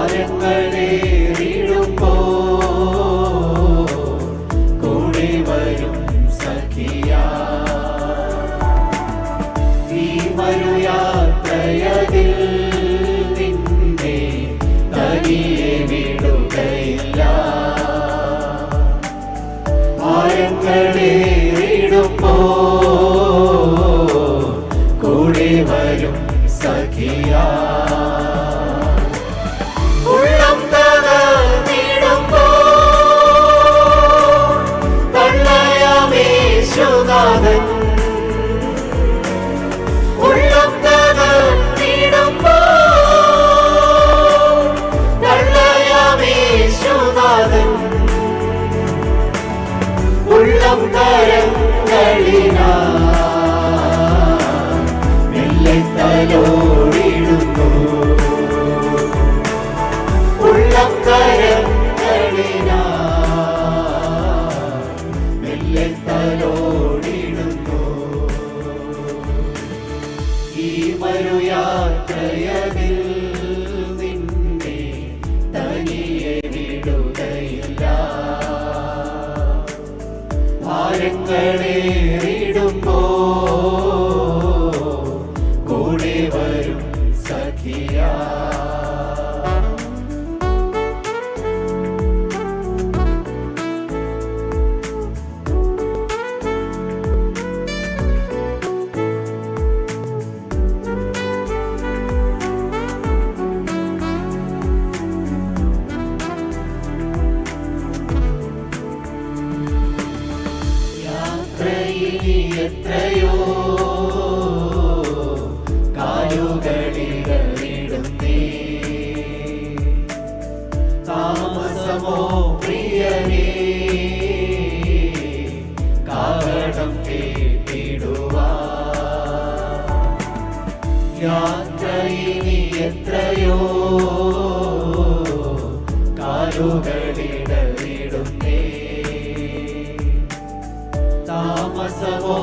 താരങ്ങളേ യാത്രയതിൽ നിന്നെ തനിയെ ഭാരങ്ങളെ യാത്രയിനി എത്രയോ കാലുകളിടവിടുന്നേ. താമസമോ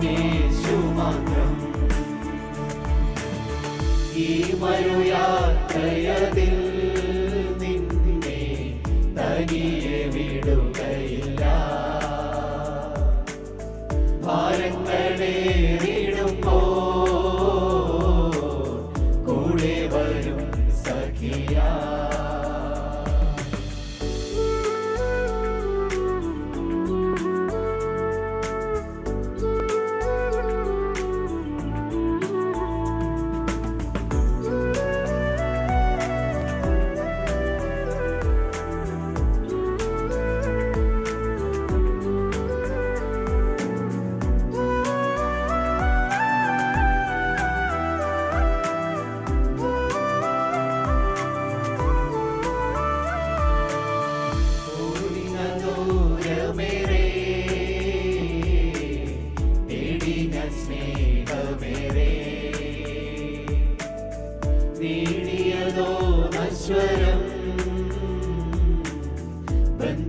യേശു മാത്രം ഈ മരുയാത്രയതിൽ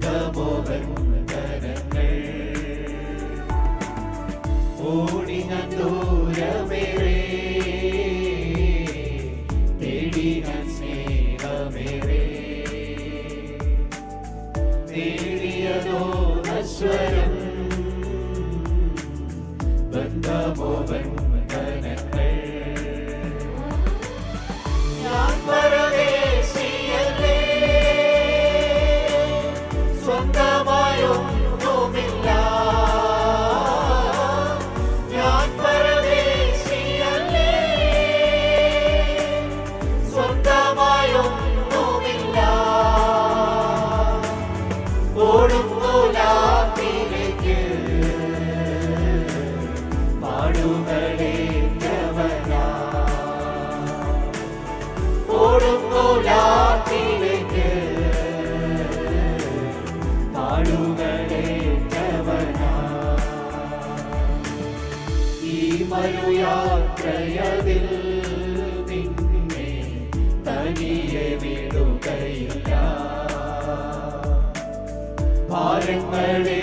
ബന്ധമോബന്ധനങ്ങൾ ഓടി ഞാൻ ദൂരമേറെ തേടി ഞാൻ സ്നേഹമേറെ. നേടിയതോ അശ്വര നബിയെ വിടുകയില്ല. ഭാരങ്ങളെ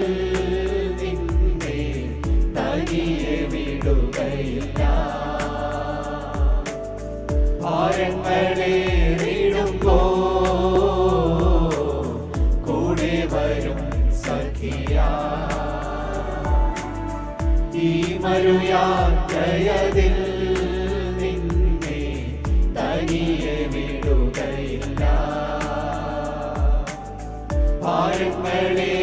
വരും സഖിയ. ഈ മരുയാത്രയതിൽ നിന്നെ തനിയെ വിടുകയില്ല. ഭാരങ്ങളെ